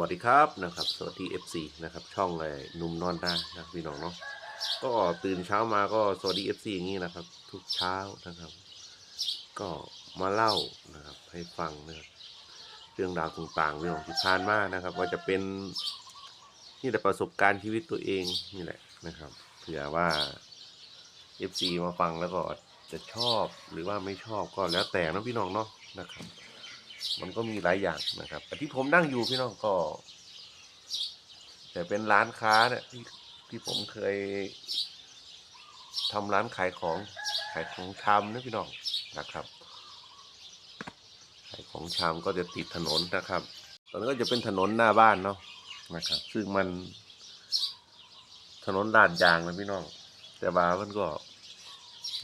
วัสดีครับนะครับ สวัสดี FC นะครับ ช่องไอ้หนุ่มนอนนานะพี่น้องเนาะก็ตื่นเช้ามาก็สวัสดี FC อย่างนี้นะครับ ทุกเช้านะครับ ก็มาเล่านะครับ ให้ฟังนะครับเรื่องราวต่างๆเรื่องที่ผ่านมานะครับ ว่าจะเป็นนี่แหละประสบการณ์ชีวิตตัวเองนี่แหละนะครับเผื่อว่า FC มาฟังแล้วก็จะชอบหรือว่าไม่ชอบก็แล้วแต่นะพี่น้องเนาะนะครับ มันก็มีหลายอย่างนะครับที่ผมนั่งอยู่พี่น้องก็ แต่เป็นร้านค้าเนี่ยที่ที่ผมเคยทำร้านขายของขายของชำนะพี่น้องนะครับขายของชำก็จะติดถนนนะครับ ตอนนั้นก็จะเป็นถนนหน้าบ้านเนาะนะครับ ซึ่งมันถนนลาดยางนะพี่น้อง แต่ว่ามันก็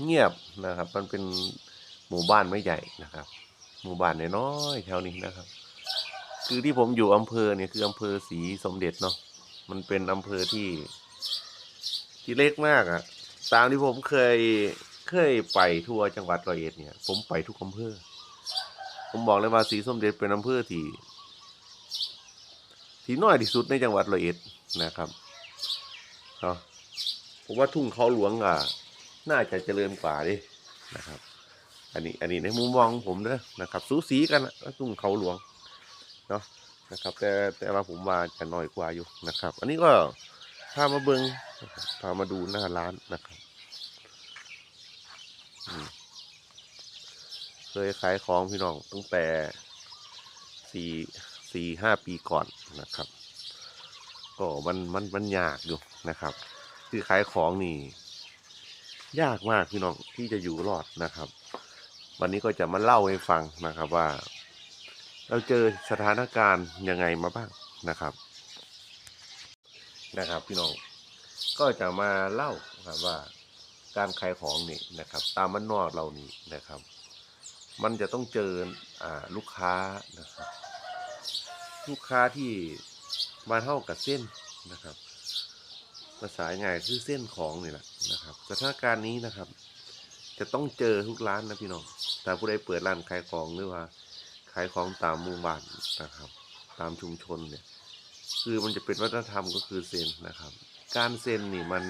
เงียบนะครับ มันเป็นหมู่บ้านไม่ใหญ่นะครับ หมู่บ้านน้อยๆแถวนี้นะครับ คือที่ผมอยู่อำเภอเนี่ยคืออำเภอศรีสมเด็จเนาะมันเป็นอำเภอที่ ที่เล็กมากอะตามที่ผมเคยเคยไปทั่วจังหวัดร้อยเอ็ดเนี่ย ผมไปทุกอำเภอ ผมบอกเลยว่าศรีสมเด็จเป็นอำเภอที่ที่น้อยที่สุดในจังหวัดร้อยเอ็ดนะครับเนาะผมว่าทุ่งเขาหลวงอะ น่าจะเจริญกว่าดินะครับ อันนี้อันนี้ในมุมมองของผมเด้อนะครับสูสีกันนะแล้วตุ้งเขาหลวงเนาะนะครับ แต่แต่ว่าผมว่าจะน้อยกว่าอยู่นะครับ อันนี้ก็พามาเบิงพามาดูหน้าร้านนะครับเคยขายของพี่น้องตั้งแต่สี่สี่ห้าปีก่อนนะครับ ก็มันมันมันยากอยู่นะครับ คือขายของนี่ ยากมากพี่น้องที่จะอยู่รอดนะครับ วันนี้ก็จะมาเล่าให้ฟังนะครับว่า เราเจอสถานการณ์ยังไงมาบ้างนะครับ นะครับ พี่น้องก็จะมาเล่านะครับว่าการขายของนี่นะครับ ตามมันนอกเรานี่นะครับ มันจะต้องเจออ่าลูกค้านะครับ ลูกค้าที่มาเท่ากับเส้นนะครับภาษาง่ายคือเส้นของนี่แหละนะครับ สถานการณ์นี้นะครับ จะต้องเจอทุกร้านนะพี่น้องแต่ผู้ใดเปิดร้านขายของหรือว่า ขายของตามหมู่บ้านนะครับ ตามชุมชนเนี่ย คือมันจะเป็นวัฒนธรรมก็คือเซ็นนะครับ การเซ็นนี่มัน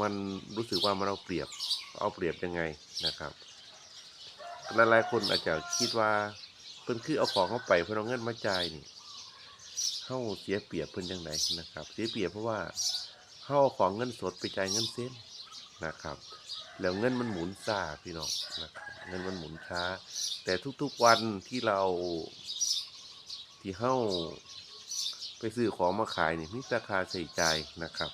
มันรู้สึกว่ามันเอาเปรียบ เอาเปรียบยังไงนะครับหลายๆคนอาจจะคิดว่าเพิ่นคือเอาของเข้าไปเพื่อเอาเงินมาจ่ายนี่เข้าเสียเปรียบเพิ่นจังไดนะครับ เสียเปรียบเพราะว่าเข้าเอาของเงินสดไปจ่ายเงินเส้น นะครับ แล้วเงินมันหมุนช้าพี่น้องนะครับเงินมันหมุนช้า แต่ทุกๆวันที่เราที่เข้าไปซื้อของมาขายเนี่ยมีราคาใส่ใจายนะครับ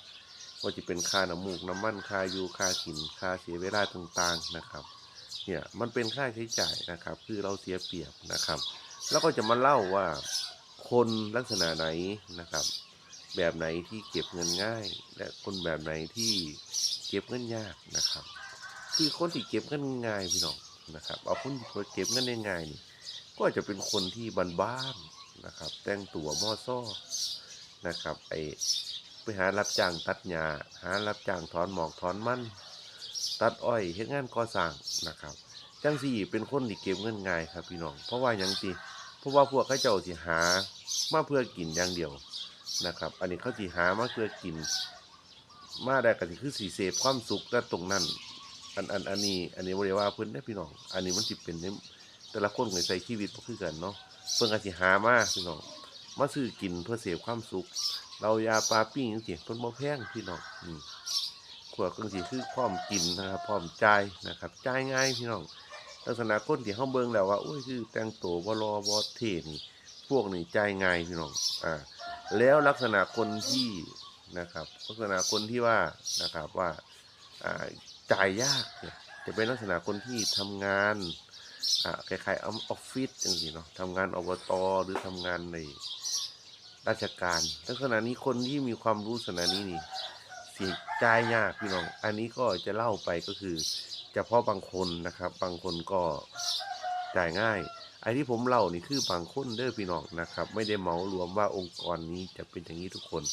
ว่าจะเป็นค่าน้ำมูกน้ำมันค่าอยู่ค่ากินค่าเสียเวลาต่างๆนะครับ เนี่ยมันเป็นค่าใช้จ่ายนะครับ คือเราเสียเปรียบนะครับ แล้วก็จะมาเล่าว่าคนลักษณะไหนนะครับ แบบไหนที่เก็บเงินง่าย และคนแบบไหนที่ เก็บเงินยากนะครับ คือคนที่เก็บเงินง่ายพี่น้องนะครับ เอาคนที่เก็บเงินง่ายนี่ก็จะเป็นคนที่บ้านๆนะครับ แต่งตัวมอซ้อนะครับไอไปหารับจ้างตัดหญ้าหารับจ้างถอนหมอกถอนมันตัดอ้อยเฮ็ดงานก่อสร้างนะครับ จังสี่เป็นคนที่เก็บเงินง่ายครับพี่น้อง เพราะว่าหยังตีเพราะว่าพวกเขาเจ้าสิหามาเพื่อกินอย่างเดียวนะครับ อันนี้เขาสิหามาเพื่อกิน มาได้ก็สิคือสีเสพความสุขแต่ตรงนั้น อันอันอันนี้ อันนี้บริว่าเพิ่นได้พี่น้อง อันนี้มันสิเป็นในแต่ละคนก็ใส่ชีวิตบ่คือกันเนาะเพิ่นก็สิหามาพี่น้องมาซื้อกินเพื่อเสพความสุข เรายาปลาปิ้งจังซี่เพิ่นบ่แพงพี่น้องอืมขวดจังซี่คือพร้อมกินนะครับพร้อมจ่ายนะครับจ่ายง่ายพี่น้องลักษณะคนที่เฮาเบิ่งแล้วว่าโอ้ยคือแต่งตัวบ่รอบ่เท่นี่พวกนี้จ่ายง่ายพี่น้องอ่าแล้วลักษณะคนที่ นะครับลักษณะคนที่ว่านะครับว่าจ่ายยากเนี่ยจะเป็นลักษณะคนที่ทำงานอ่าคล้ายๆออฟฟิศจังซี่เนาะทำงานอบตหรือทำงานในราชการ ลักษณะนี้คนที่มีความรู้ลักษณะนี้นี่สิจ่ายยากพี่น้อง อันนี้ก็จะเล่าไปก็คือเฉพาะบางคนนะครับ บางคนก็จ่ายง่ายไอ้ที่ผมเล่านี่คือบางคนเด้อพี่น้องนะครับ ไม่ได้เหมารวมว่าองค์กรนี้จะเป็นอย่างนี้ทุกคน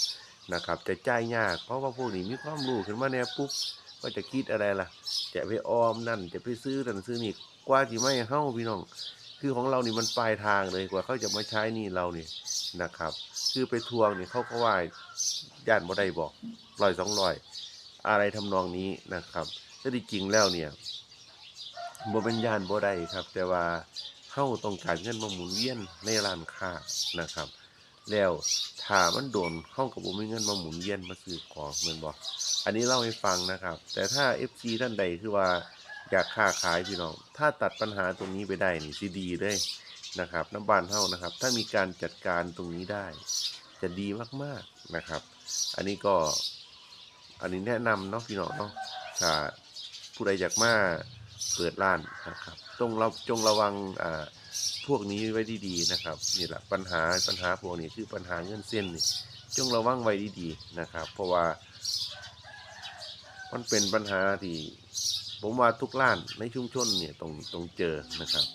นะครับจะจ่ายยาก เพราะว่าพวกนี้มีความรู้ขึ้นมาเนี่ยปุ๊บก็จะคิดอะไรล่ะ จะไปออมนั่นจะไปซื้อนั่นซื้อนี่กว่าที่ไม่เฮ้าพี่น้อง คือของเรานี่มันปลายทางเลยกว่าเขาจะมาใช้นี่เราเนี่ยนะครับ คือไปทวงเนี่ยเขาก็ว่าย่านบ่ได้บอกร้อยสองร้อยอะไรทำนองนี้นะครับแต่ที่จริงแล้วเนี่ยบ่เป็นย่านบ่ได้ครับ แต่ว่าเฮาต้องการเงินมาหมุนเวียนในร้านค้านะครับ แล้วถ้ามันโดนเฮาก็บ่มีเงินมาหมุนเวียนมาซื้อของแม่นบ่อันนี้เล่าให้ฟังนะครับ แต่ถ้า FC ท่านใดคือว่าอยากค้าขายพี่น้อง ถ้าตัดปัญหาตรงนี้ไปได้นี่สิดีเลยนะครับน้ำบานเฮานะครับ ถ้ามีการจัดการตรงนี้ได้ จะดีมากๆนะครับ อันนี้ก็อันนี้แนะนำเนาะพี่น้องเนาะถ้าผู้ใดอยากมาเปิดร้านนะครับต้องเราจงระวังอ่า พวกนี้ไว้ดีๆนะครับนี่แหละปัญหาปัญหาพวกนี้คือปัญหาเงินเส้นนี่จงระวังไว้ดีๆนะครับ เพราะว่า มันเป็นปัญหาที่ผมว่าทุกร้านในชุมชนเนี่ยต้องต้องเจอนะครับ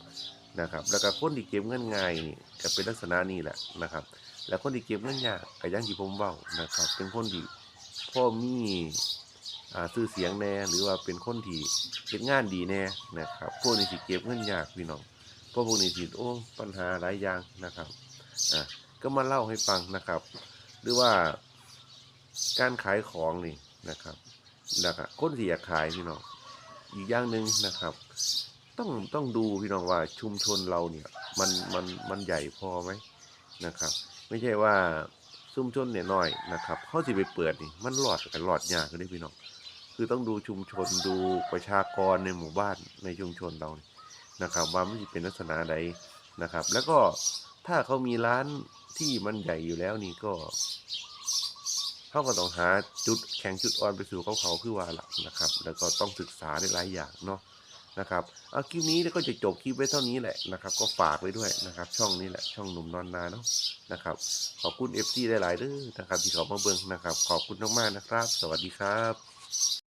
นะครับ แล้วก็คนที่เก็บเงินง่ายนี่ก็เป็นลักษณะนี้แหละนะครับ แล้วคนที่เก็บเงินยากก็อย่างที่ผมเว้านะครับ เป็นคนที่พ่อมีอ่าชื่อเสียงแน่หรือว่าเป็นคนที่เฮ็ดงานดีแน่นะครับพวกนี้สิเก็บเงินยากพี่น้อง เพราะพวกนี้สิโอ้ปัญหาหลายอย่างนะครับอะก็มาเล่าให้ฟังนะครับ หรือว่าการขายของนี่นะครับนะครับคนที่อยากขายพี่น้องอีกอย่างหนึ่งนะครับ ต้องต้องดูพี่น้องว่าชุมชนเราเนี่ยมันมันมันใหญ่พอไหมนะครับ ไม่ใช่ว่าชุมชนเนี่ยน้อยนะครับเขาสิไปเปิดนี่มันหลอดกันหลอดยากกันได้พี่น้องคือต้องดูชุมชนดูประชากรในหมู่บ้านในชุมชนเรานี่ นะครับว่ามันจะเป็นลักษณะใดนะครับ แล้วก็ถ้าเขามีร้านที่มันใหญ่อยู่แล้วนี่ก็เขาก็ต้องหาจุดแข็งจุดอ่อนไปสู่เขาเขาคือว่าหลักนะครับ แล้วก็ต้องศึกษาในหลายอย่างเนาะนะครับเอาคลิปนี้แล้วก็จะจบคลิปไว้เท่านี้แหละนะครับ ก็ฝากไว้ด้วยนะครับ ช่องนี้แหละช่องหนุ่มนอนนาเนาะนะครับ ขอบคุณเอฟซีหลายๆเด้อนะครับ ที่เขามาเบิ่งนะครับ ขอบคุณมากๆนะครับ สวัสดีครับ